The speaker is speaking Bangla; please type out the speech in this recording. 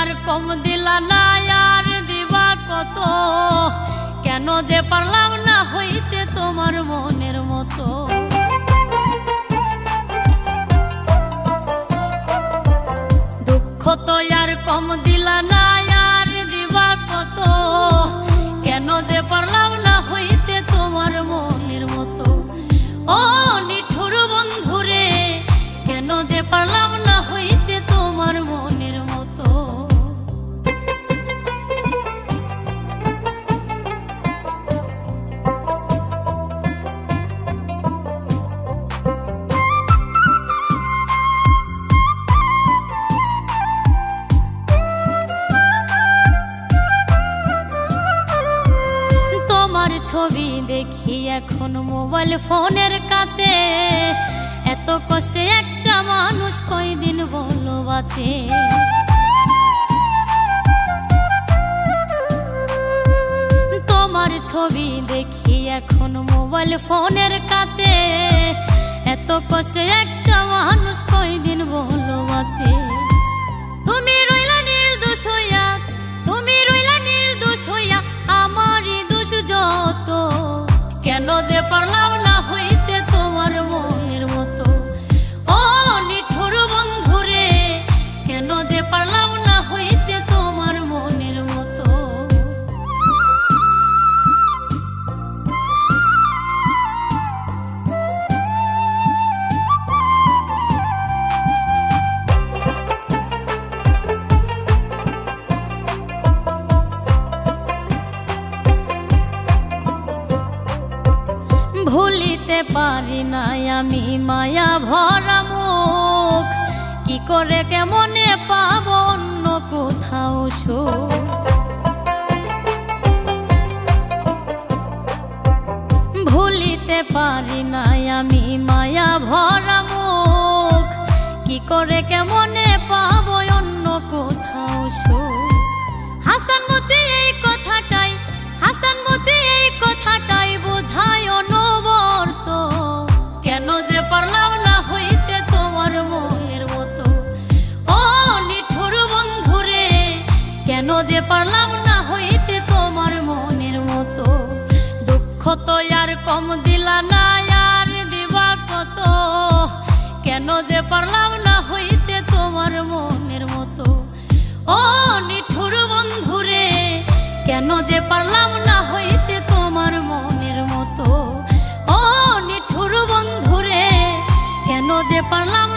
আর কম দিলা না, আর দিবা কত? কেন যে পারলাম না হইতে তোমার মনের মতো? দুঃখ তো আর কম দিলা না, আর দিবা কত? কেন যে পারলাম না হইতে তোমার তোমার ছবি দেখি এখন মোবাইল ফোনের কাছে। এত কষ্টে একটা মানুষ কয়দিন বলো বাঁচে তোমার ছবি দেখি এখন মোবাইল ফোনের কাছে। এত কষ্টে একটা মানুষ কয়দিন বলো বাঁচে কেন ভুলিতে পারি না আমি মায়া ভরা মুখ। কি করে কেমনে পাব অন্য কোথাও সুখ? ভুলিতে পারি না আমি মায়া ভরা মুখ। কি করে কেমনে পাব অন্য কোথাও সুখ? হাসান মতে এই কম দিলা না আর দিবা কত? কেন যে পারলাম না হইতে তোমার মনের মতো? ও নিঠুর বন্ধুরে, কেন যে পারলাম না হইতে তোমার মনের মতো? ও নিঠুর বন্ধুরে, কেন যে পারলাম